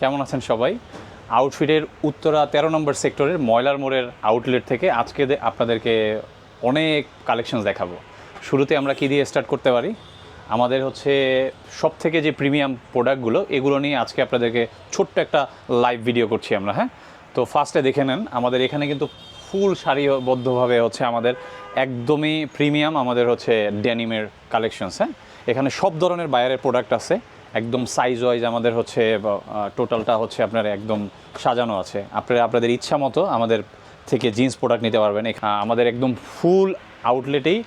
কেমন আছেন সবাই? আউটফিটের উত্তরা তেরো নম্বর সেক্টরের ময়লার মোড়ের আউটলেট থেকে আজকে আপনাদেরকে অনেক কালেকশন দেখাবো। শুরুতে আমরা কী দিয়ে স্টার্ট করতে পারি? আমাদের হচ্ছে সব থেকে যে প্রিমিয়াম প্রোডাক্টগুলো এগুলো নিয়ে আজকে আপনাদেরকে ছোট্ট একটা লাইভ ভিডিও করছি আমরা হ্যাঁ? তো ফার্স্টে দেখে নেন, আমাদের এখানে কিন্তু ফুল সারিবদ্ধভাবে হচ্ছে আমাদের একদমই প্রিমিয়াম আমাদের হচ্ছে ড্যানিমের কালেকশনস হ্যাঁ? এখানে সব ধরনের বায়ারের প্রোডাক্ট আছে। একদম সাইজ ওয়াইজ আমাদের হচ্ছে টোটালটা হচ্ছে আপনার একদম সাজানো আছে। আপনারা, আপনাদের ইচ্ছা মতো আমাদের থেকে জিন্স প্রোডাক্ট নিতে পারবেন। আমাদের একদম ফুল আউটলেটেই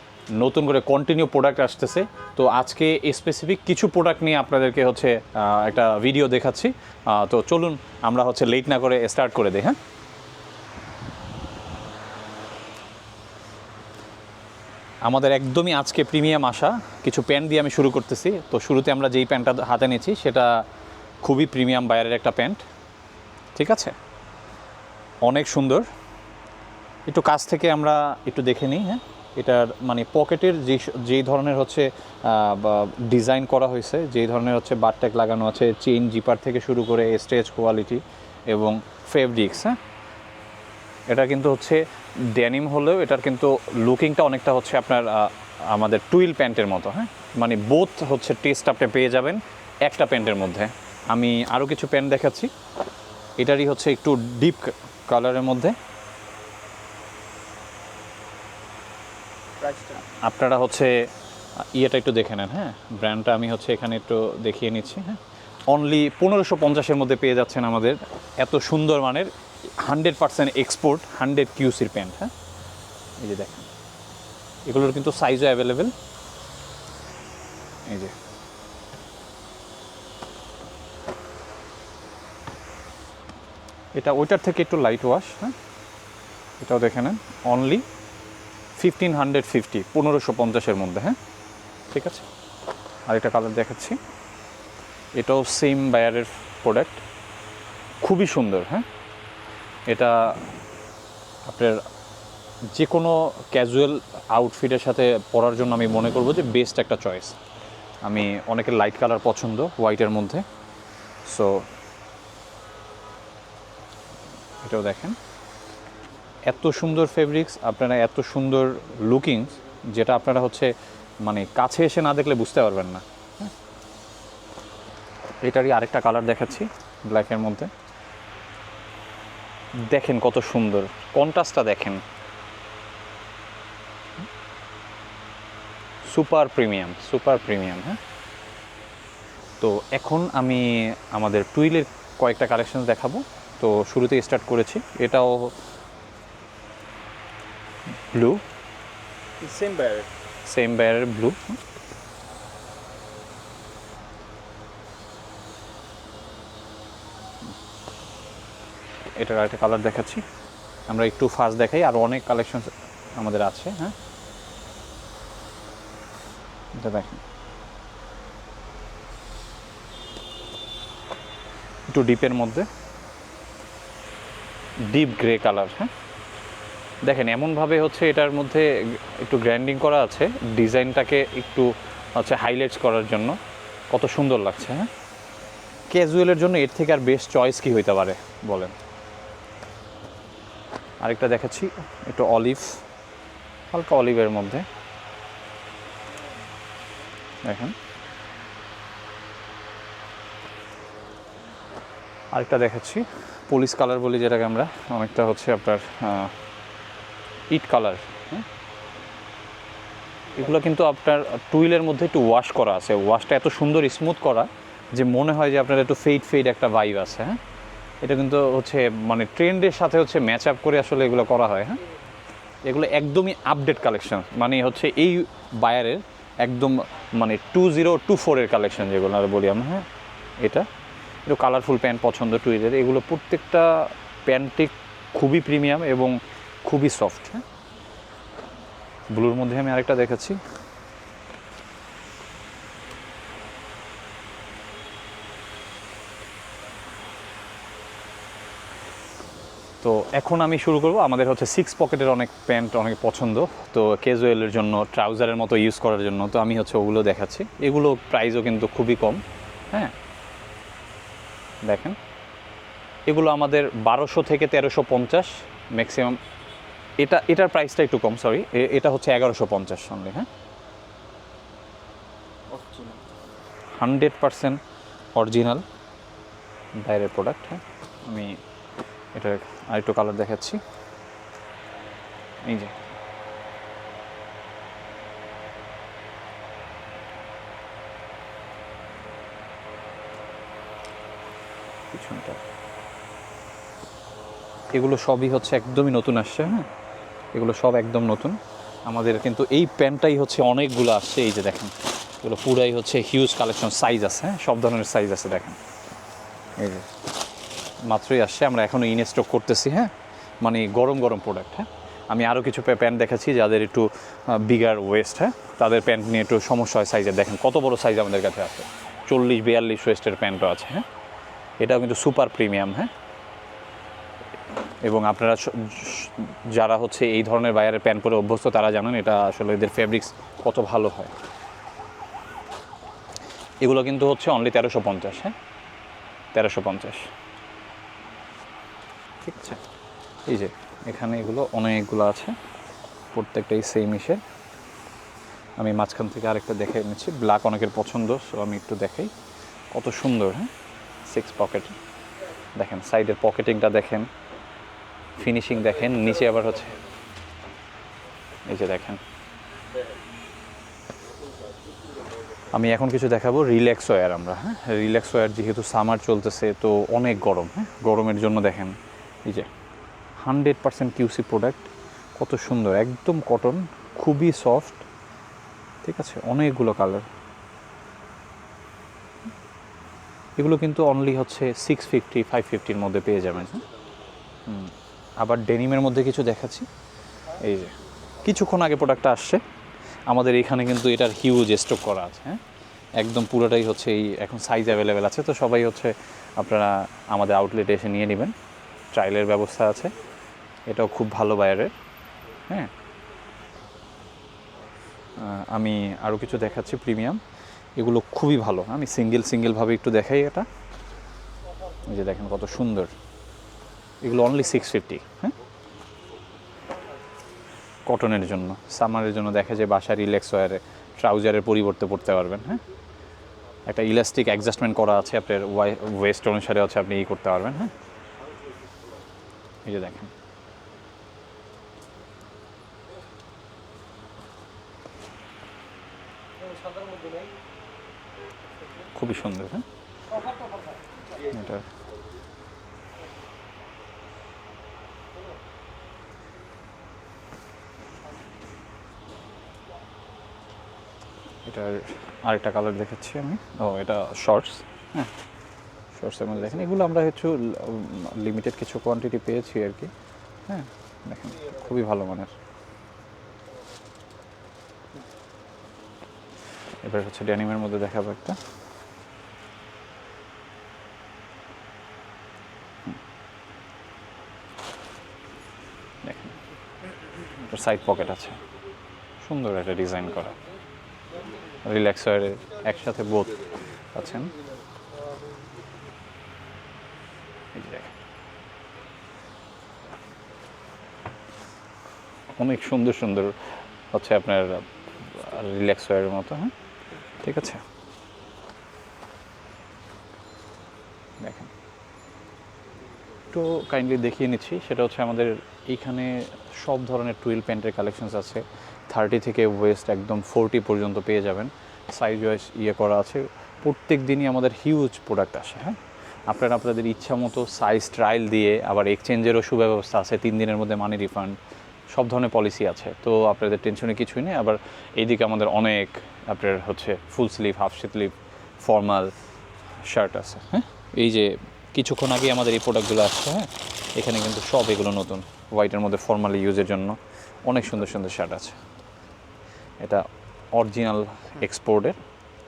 নতুন করে কন্টিনিউ প্রোডাক্ট আসতেছে। তো আজকে স্পেসিফিক কিছু প্রোডাক্ট নিয়ে আপনাদেরকে হচ্ছে একটা ভিডিও দেখাচ্ছি। তো চলুন আমরা হচ্ছে লেট না করে স্টার্ট করে দিই হ্যাঁ? আমাদের একদমই আজকে প্রিমিয়াম আসা কিছু প্যান্ট দিয়ে আমি শুরু করতেছি। তো শুরুতে আমরা যেই প্যান্টটা হাতে নিয়েছি, সেটা খুবই প্রিমিয়াম বায়ারের একটা প্যান্ট ঠিক আছে? অনেক সুন্দর। একটু কাছ থেকে আমরা একটু দেখে নিই হ্যাঁ? এটার মানে পকেটের যে যেই ধরনের হচ্ছে ডিজাইন করা হয়েছে, যেই ধরনের হচ্ছে বারট্যাক লাগানো আছে চেইন জিপার থেকে শুরু করে স্টেজ কোয়ালিটি এবং ফেব্রিক্স হ্যাঁ? এটা কিন্তু হচ্ছে ডেনিম হলেও এটার কিন্তু লুকিংটা অনেকটা হচ্ছে আপনার আমাদের টুইল প্যান্টের মতো হ্যাঁ? মানে বোথ হচ্ছে টেস্ট আপনি পেয়ে যাবেন একটা প্যান্টের মধ্যে। আমি আরও কিছু প্যান্ট দেখাচ্ছি। এটারই হচ্ছে একটু ডিপ কালারের মধ্যে। আপনারা হচ্ছে ইয়েটা একটু দেখে নেন হ্যাঁ? ব্র্যান্ডটা আমি হচ্ছে এখানে একটু দেখিয়ে নিচ্ছি হ্যাঁ? অনলি পনেরোশো পঞ্চাশের মধ্যে পেয়ে যাচ্ছেন আমাদের এত সুন্দর মানের হান্ড্রেড পার্সেন্ট এক্সপোর্ট হান্ড্রেড কিউসির প্যান্ট হ্যাঁ? এই যে দেখেন। এগুলোর কিন্তু সাইজও অ্যাভেলেবেল এই যে। এটা ওইটার থেকে একটু লাইট ওয়াশ হ্যাঁ? এটাও দেখে নেন। অনলি ফিফটিন হান্ড্রেড ফিফটি পনেরোশো পঞ্চাশের মধ্যে হ্যাঁ? ঠিক আছে? আর আরেকটা কালার দেখাচ্ছি। এটাও সেম বায়ারের প্রোডাক্ট খুবই সুন্দর হ্যাঁ? এটা আপনার যে কোনো ক্যাজুয়াল আউটফিটের সাথে পরার জন্য আমি মনে করব যে বেস্ট একটা চয়েস আমি অনেকের লাইট কালার পছন্দ হোয়াইটের মধ্যে। সো এটাও দেখেন। এত সুন্দর ফেব্রিক্স আপনারা এত সুন্দর লুকিংস যেটা আপনারা হচ্ছে মানে কাছে এসে না দেখলে বুঝতে পারবেন না। হ্যাঁ? এটারই আরেকটা কালার দেখাচ্ছি ব্ল্যাকের মধ্যে। দেখেন কত সুন্দর। কন্ট্রাস্টটা দেখেন। সুপার প্রিমিয়াম সুপার প্রিমিয়াম হ্যাঁ? তো এখন আমি আমাদের টুইলের কয়েকটা কালেকশন দেখাবো। তো শুরুতে স্টার্ট করেছি। এটাও ব্লু। সেম ব্যারের সেম ব্যারের ব্লু। এটার একটা কালার দেখাচ্ছি। আমরা একটু ফাস্ট দেখাই, আর অনেক কালেকশন আমাদের আছে হ্যাঁ? এটা দেখেন। একটু ডিপের মধ্যে। ডিপ গ্রে কালার হ্যাঁ? দেখেন, এমনভাবে হচ্ছে এটার মধ্যে একটু গ্র্যান্ডিং করা আছে। ডিজাইনটাকে একটু হচ্ছে হাইলাইটস করার জন্য। কত সুন্দর লাগছে হ্যাঁ? ক্যাজুয়ালের জন্য এর থেকে আর বেস্ট চয়েস কি হইতে পারে, বলেন? আরেকটা দেখাচ্ছি, একটু অলিভ হালকা অলিভের মধ্যে। দেখেন। আরেকটা দেখাচ্ছি পুলিশ কালার বলি যেটাকে আমরা, অনেকটা হচ্ছে আপনার ইট কালার এগুলো কিন্তু আপনার টুইলের মধ্যে একটু ওয়াশ করা আছে। ওয়াশটা এত সুন্দর স্মুথ করা যে মনে হয় যে আপনার একটু ফেড ফেড একটা ভাইব আছে হ্যাঁ? এটা কিন্তু হচ্ছে মানে ট্রেন্ডের সাথে হচ্ছে ম্যাচ আপ করে আসলে এগুলো করা হয় হ্যাঁ? এগুলো একদমই আপডেট কালেকশন মানে হচ্ছে এই বায়ারের একদম মানে টু জিরো টু ফোরের কালেকশন যেগুলো আর বলি আমরা হ্যাঁ? এটা, একটু কালারফুল প্যান্ট পছন্দ টুইলের এগুলো প্রত্যেকটা প্যান্টটি খুবই প্রিমিয়াম এবং খুবই সফট হ্যাঁ? ব্লুর মধ্যে আমি আরেকটা দেখাচ্ছি। তো এখন আমি শুরু করব। আমাদের হচ্ছে সিক্স পকেটের অনেক প্যান্ট অনেক পছন্দ। তো ক্যাজুয়ালের জন্য ট্রাউজারের মতো ইউজ করার জন্য। তো আমি হচ্ছে ওগুলো দেখাচ্ছি। এগুলো প্রাইসও কিন্তু খুবই কম। হ্যাঁ? দেখেন। এগুলো আমাদের বারোশো থেকে তেরোশো পঞ্চাশ ম্যাক্সিমাম এটা, এটার প্রাইসটা একটু কম সরি এটা হচ্ছে এগারোশো পঞ্চাশ সঙ্গে হ্যাঁ? Hundred percent original. বাইরের প্রোডাক্ট হ্যাঁ? আমি এটার আরেকটু কালার দেখাচ্ছি। এই যে। এগুলো সবই হচ্ছে একদমই নতুন আসছে হ্যাঁ? এগুলো সব একদম নতুন। আমাদের কিন্তু এই প্যান্টটাই হচ্ছে অনেকগুলো আসছে, এই যে দেখেন। এগুলো পুরাই হচ্ছে হিউজ কালেকশন সাইজ আছে হ্যাঁ? সব ধরনের সাইজ আছে, দেখেন। এই যে। মাত্রই আসছে আমরা এখনও ইন স্টক করতেছি হ্যাঁ? মানে গরম গরম প্রোডাক্ট হ্যাঁ? আমি আরও কিছু প্যান্ট দেখাচ্ছি যাদের একটু বিগার ওয়েস্ট হ্যাঁ? তাদের প্যান্ট নিয়ে একটু সমস্যা হয় সাইজের দেখেন কত বড় সাইজ আমাদের কাছে আছে। চল্লিশ, বিয়াল্লিশ ওয়েস্টের প্যান্টও আছে হ্যাঁ? এটাও কিন্তু সুপার প্রিমিয়াম হ্যাঁ? এবং আপনারা যারা হচ্ছে এই ধরনের বায়ারের প্যান্ট পরে অভ্যস্ত, তারা জানেন এটা আসলে এদের ফেব্রিক্স কত ভালো হয়। এগুলো কিন্তু হচ্ছে অনলি তেরোশো পঞ্চাশ হ্যাঁ? তেরোশো পঞ্চাশ। ঠিক আছে এই যে, এখানে এগুলো অনেকগুলো আছে। প্রত্যেকটাই সেম ইসের আমি মাঝখান থেকে আরেকটা দেখে এনেছি ব্ল্যাক অনেকের পছন্দ সো আমি একটু দেখাই। কত সুন্দর হ্যাঁ? সিক্স পকেট দেখেন সাইডের পকেটিংটা দেখেন। ফিনিশিং দেখেন, নিচে আবার হচ্ছে। এই যে দেখেন। আমি এখন কিছু দেখাবো রিল্যাক্স ওয়্যার আমরা হ্যাঁ? রিল্যাক্স ওয়্যার যেহেতু সামার চলতেছে, তো অনেক গরম হ্যাঁ? গরমের জন্য দেখেন এই যে হান্ড্রেড পার্সেন্ট কিউসি প্রোডাক্ট কত সুন্দর, একদম কটন খুবই সফট ঠিক আছে, অনেকগুলো কালার এগুলো কিন্তু অনলি হচ্ছে সিক্স ফিফটি ফাইভ ফিফটির মধ্যে পেয়ে যাবেন। আবার ডেনিমের মধ্যে কিছু দেখাচ্ছি। এই যে, কিছুক্ষণ আগে প্রোডাক্টটা আসছে। আমাদের এখানে কিন্তু এটার হিউজ স্টক করা আছে হ্যাঁ? একদম পুরোটাই হচ্ছে এই এখন সাইজ অ্যাভেলেবেল আছে, তো সবাই হচ্ছে আপনারা আমাদের আউটলেটে এসে নিয়ে নেবেন। ট্রায়ালের ব্যবস্থা আছে। এটাও খুব ভালো বাইরের হ্যাঁ। আমি আরও কিছু দেখাচ্ছি প্রিমিয়াম এগুলো খুবই ভালো। আমি সিঙ্গেল সিঙ্গেলভাবে একটু দেখাই এটা। এই যে দেখেন কত সুন্দর। এগুলো অনলি সিক্স ফিফটি হ্যাঁ? কটনের জন্য। সামারের জন্য দেখা যায় বাসা রিল্যাক্স ওয়ারে ট্রাউজারের পরিবর্তে পড়তে পারবেন হ্যাঁ? একটা ইলাস্টিক অ্যাডজাস্টমেন্ট করা আছে, আপনার ওয়েস্ট অনুসারে হচ্ছে আপনি ই করতে পারবেন হ্যাঁ? এই যে দেখেন। খুবই সুন্দর হ্যাঁ? এটা। এটার আরেকটা কালার দেখাচ্ছি আমি। ও, এটা শর্টস হ্যাঁ? শর্টসের মধ্যে দেখেন, এগুলো আমরা একটু লিমিটেড কিছু কোয়ান্টিটি পেয়েছি আর কি। হ্যাঁ দেখেন, খুবই ভালো মানের। এবার হচ্ছে ড্যানিমের মধ্যে দেখাবো একটা। সাইড পকেট আছে। সুন্দর একটা ডিজাইন করা। রিল্যাক্স একসাথে বোধ আছেন এই যে দেখেন। অনেক সুন্দর সুন্দর হচ্ছে আপনার রিল্যাক্স ওয়ারের মতো হ্যাঁ? ঠিক আছে? দেখেন। একটু কাইন্ডলি দেখিয়ে নিচ্ছি, সেটা হচ্ছে আমাদের এইখানে সব ধরনের টুইল প্যান্টের কালেকশনস আছে। থার্টি থেকে ওয়েস্ট একদম ফোরটি পর্যন্ত পেয়ে যাবেন। সাইজ ওয়াইজ ইয়ে করা আছে। প্রত্যেক দিনই আমাদের হিউজ প্রোডাক্ট আসে হ্যাঁ? আপনারা আপনাদের ইচ্ছা মতো সাইজ ট্রায়াল দিয়ে আবার এক্সচেঞ্জেরও সুব্যবস্থা আছে, তিন দিনের মধ্যে মানি রিফান্ড সব ধরনের পলিসি আছে। তো আপনাদের টেনশনে কিছুই নেই। আবার এইদিকে আমাদের অনেক আপনার হচ্ছে full sleeve half sleeve formal shirt আছে হ্যাঁ? এই যে কিছুক্ষণ আগে আমাদের এই প্রোডাক্টগুলো আসছে হ্যাঁ? এখানে কিন্তু সব এগুলো নতুন। হোয়াইটের মধ্যে ফর্মালি ইউজের জন্য অনেক সুন্দর সুন্দর শার্ট আছে। এটা অরিজিনাল এক্সপোর্টের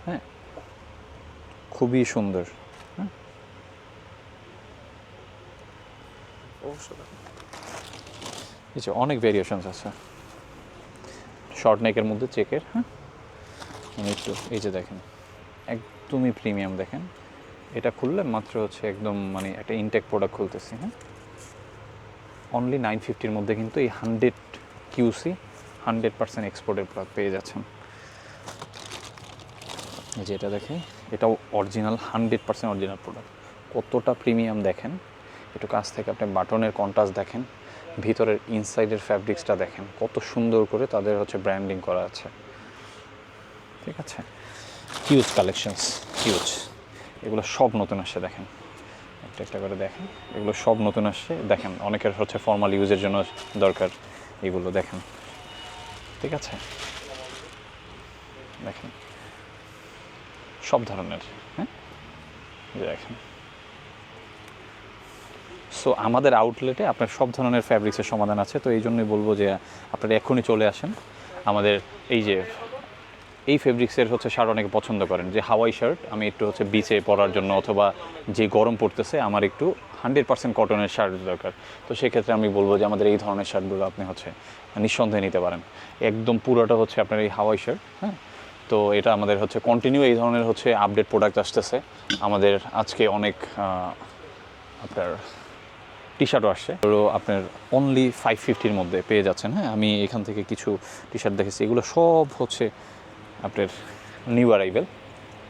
হ্যাঁ? খুবই সুন্দর হ্যাঁ অবশ্যই। অনেক ভেরিয়েশনস আছে। শর্ট নেকের মধ্যে চেকের হ্যাঁ? একটু, এই যে দেখেন, একদমই প্রিমিয়াম দেখেন। এটা খুললে মাত্র হচ্ছে একদম মানে একটা ইনটেক প্রোডাক্ট খুলতেছি হ্যাঁ? অনলি নাইন ফিফটির মধ্যে কিন্তু এই হান্ড্রেড কিউসি হান্ড্রেড পার্সেন্ট এক্সপোর্টের প্রোডাক্ট পেয়ে যাচ্ছেন। এই যে এটা দেখে এটাও original hundred percent original product কতটা প্রিমিয়াম দেখেন একটু কাছ থেকে আপনি বাটনের কন্ট্রাস্ট দেখেন, ভিতরের ইনসাইডের ফ্যাব্রিক্সটা দেখেন, কত সুন্দর করে তাদের হচ্ছে ব্র্যান্ডিং করা আছে। ঠিক আছে? হিউজ কালেকশনস হিউজ এগুলো সব নতুন আসছে দেখেন। একটা একটা করে দেখেন। এগুলো সব নতুন আসছে দেখেন। অনেকের হচ্ছে ফর্মাল ইউজের জন্য দরকার, এগুলো দেখেন। ঠিক আছে? দেখেন। সব ধরনের হ্যাঁ? দেখেন। সো আমাদের আউটলেটে আপনার সব ধরনের ফ্যাব্রিক্সের সমাধান আছে। তো এই জন্যই বলব যে আপনারা এখনই চলে আসেন। আমাদের এই যে, এই ফেব্রিক্সের হচ্ছে শার্ট অনেকে পছন্দ করেন। যে হাওয়াই শার্ট আমি একটু হচ্ছে বিচে পরার জন্য অথবা যে গরম পড়তেছে, আমার একটু হান্ড্রেড পার্সেন্ট কটনের শার্ট দরকার। তো সেক্ষেত্রে আমি বলব যে আমাদের এই ধরনের শার্টগুলো আপনি হচ্ছে নিঃসন্দেহে নিতে পারেন। একদম পুরোটা হচ্ছে আপনার এই হাওয়াই শার্ট হ্যাঁ? তো এটা আমাদের হচ্ছে কন্টিনিউ এই ধরনের হচ্ছে আপডেট প্রোডাক্ট আসতেছে। আমাদের আজকে অনেক আপনার টি শার্টও আসছে। তো আপনার অনলি ফাইভ ফিফটির মধ্যে পেয়ে যাচ্ছেন হ্যাঁ? আমি এখান থেকে কিছু টি শার্ট দেখেছি। এগুলো সব হচ্ছে আপনার নিউ অ্যারাইভেল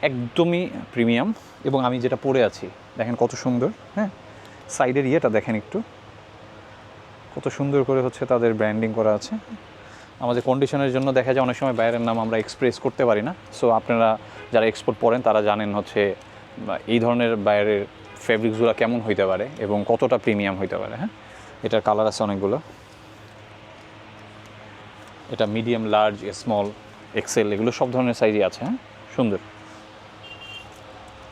একদমই প্রিমিয়াম এবং আমি যেটা পরে আছি, দেখেন কত সুন্দর হ্যাঁ? সাইডের ইয়েটা দেখেন একটু। কত সুন্দর করে হচ্ছে তাদের ব্র্যান্ডিং করা আছে। আমাদের কন্ডিশনের জন্য দেখা যায় অনেক সময় বাইরের নাম আমরা এক্সপ্রেস করতে পারি না। সো আপনারা যারা এক্সপোর্ট পড়েন তারা জানেন হচ্ছে, এই ধরনের বাইরের ফেব্রিক্সগুলো কেমন হইতে পারে এবং কতটা প্রিমিয়াম হইতে পারে হ্যাঁ? এটার কালার আছে অনেকগুলো। এটা মিডিয়াম লার্জ স্মল এক্সেল এগুলো সব ধরনের সাইজই আছে হ্যাঁ? সুন্দর।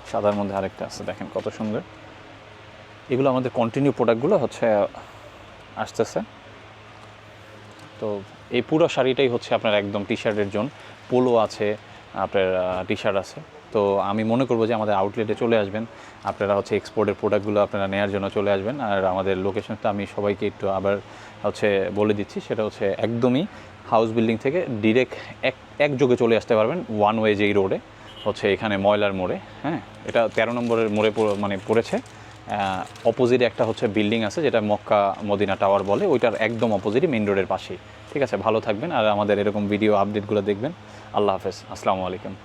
সাদার মধ্যে আরেকটা আছে, দেখেন কত সুন্দর। এগুলো আমাদের কন্টিনিউ প্রোডাক্টগুলো হচ্ছে, আসতেছে। তো এই পুরো শাড়িটাই হচ্ছে আপনার একদম টি শার্টের জন্য পোলো আছে, আপনার টি শার্ট আছে। তো আমি মনে করব যে আমাদের আউটলেটে চলে আসবেন। আপনারা হচ্ছে এক্সপোর্টের প্রোডাক্টগুলো আপনারা নেওয়ার জন্য চলে আসবেন। আর আমাদের লোকেশনটা আমি সবাইকে একটু আবার হচ্ছে বলে দিচ্ছি, সেটা হচ্ছে একদমই হাউস বিল্ডিং থেকে ডিরেক্ট এক একযোগে চলে আসতে পারবেন ওয়ান ওয়ে যেই রোডে হচ্ছে এখানে ময়লার মোড়ে হ্যাঁ? এটা তেরো নম্বরের মোড়ে মানে পড়েছে। অপোজিটে একটা হচ্ছে বিল্ডিং আছে, যেটা মক্কা মদিনা টাওয়ার বলে, ওইটার একদম অপোজিটই মেন রোডের পাশেই। ঠিক আছে, ভালো থাকবেন। আর আমাদের এরকম ভিডিও আপডেটগুলো দেখবেন। আল্লাহ হাফেজ। আসসালামু আলাইকুম।